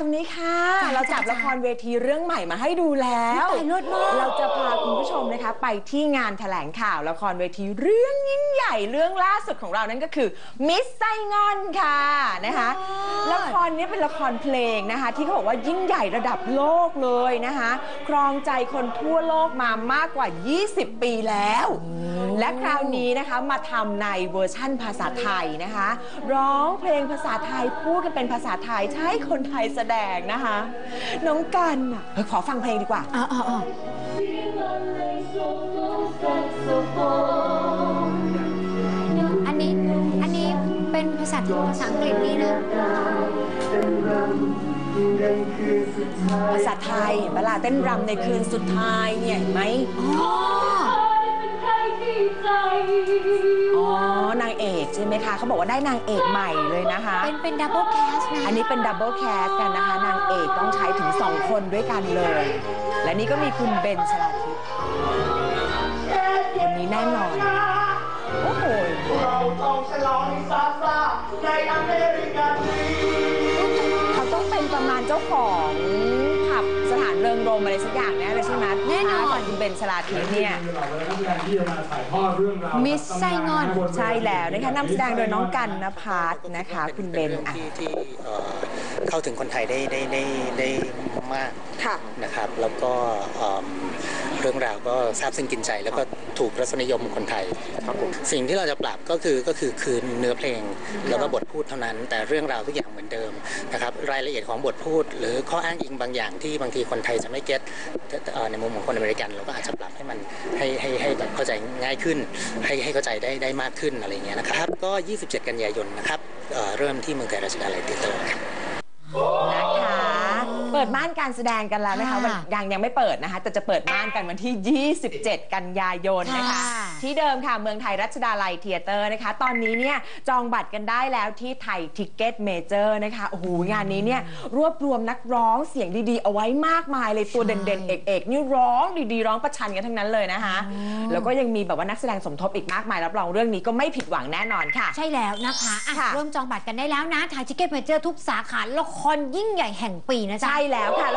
ตรงนี้ค่ะ จ้ะเราจับจ้ะละครเวทีเรื่องใหม่มาให้ดูแล้วตายเลิศมาก เราจะพาคุณผู้ชมนะคะ ไปที่งานแถลงข่าวละครเวทีเรื่องยิ่งใหญ่เรื่องล่าสุดของเรานั่นก็คือมิสไซงอนค่ะนะคะละครนี้เป็นละครเพลงนะคะ ที่เขาบอกว่ายิ่งใหญ่ระดับโลกเลยนะคะ ครองใจคนทั่วโลกมามากกว่า 20 ปีแล้ว และคราวนี้นะคะมาทำในเวอร์ชั่นภาษาไทยนะคะ ร้องเพลงภาษาไทยพูดกันเป็นภาษาไทยใช้คนไทยแสดงนะคะ น้องกันน่ะเฮ้ยขอฟังเพลงดีกว่าอ่าอ่าอ่าอันนี้อันนี้เป็นภาษาภาษาอังกฤษนี่นะภาษาไทยเห็นปะล่ะเต้นรำในคืนสุดท้ายเนี่ยเห็นไหมอ๋ออ๋อนางเอก ใช่ไหมคะเขาบอกว่าได้นางเอกใหม่เลยนะคะ เป็นเป็นดับเบิลแคสนะอันนี้เป็นดับเบิลแคสกันนะคะ นางเอกต้องใช้ถึง 2 คนด้วยกันเลย และนี่ก็มีคุณเบนชลาทิศคนนี้แน่นอน โอ้โหเราต้องฉลองซาซาในอเมริกาดีเขาต้องเป็นประมาณเจ้าของผับสถานเริงร มอะไรสักอย่างแน่เลยใช่ไหมแน่นอน คุณเบนชลาทิศเนี่ยเราเป็นนักแสดงที่จะมาถ่ายทอดเรื่องราวมิสไซงอน ใช่แล้วนะคะนำแสดงโดยน้องกันนภัสนะคะ คุณเบนรื่องอะ ที่ที่เอ่อเข้าถึงคนไทยได้ได้ได้ได้มากค่ะนะครับ แล้วก็เอิ่มเรื่องราวก็ซาบซึ้งกินใจ แล้วก็ถูกรสนิยมของคนไทยครับผมสิ่งที่เราจะปรับก็คือก็คือคืนเนื้อเพลง แล้วก็บทพูดเท่านั้น แต่เรื่องราวทุกอย่างเหมือนเดิมนะครับรายละเอียดของบทพูด หรือข้ออ้างอิงบางอย่างที่บางทีคนไทยจะไม่เก็ตในมุมของคนอเมริกันเราก็อาจจะปรับให้มันให้ให้ให้แบบเข้าใจง่ายขึ้น ให้ให้เข้าใจได้ได้มากขึ้นอะไรอย่างเงี้ยนะครับ ก็ 27 กันยายนนะครับเเริ่มที่เมืองไทยราชดาลัยเตเตอร์ครับ เปิดม่านการแสดงกันแล้วนะคะค่ะวันยังยังไม่เปิดนะคะ แต่จะเปิดม่านกันวันที่ 27 กันยายนนะคะค่ะที่เดิมค่ะเมืองไทยรัชดาลัยเทียเตอร์นะคะ ตอนนี้เนี่ยจองบัตรกันได้แล้วที่ไทยทิกเก็ตเมเจอร์นะคะโอ้โหงานนี้เนี่ยรวบรวมนักร้องเสียงดีๆ เอาไว้มากมายเลยตัวเด่นๆ เอกๆนี่ร้องดีๆ ร้องประชันกันทั้งนั้นเลยนะคะ แล้วก็ยังมีแบบว่านักแสดงสมทบอีกมากมายรับรองเรื่องนี้ก็ไม่ผิดหวังแน่นอนค่ะ ใช่แล้วนะคะอะค่ะเริ่มจองบัตรกันได้แล้วนะทางจิเก็ตเมเจอร์ทุกสาขาละครยิ่งใหญ่แห่งปีนะจ๊ะใช่แล้วค่ะ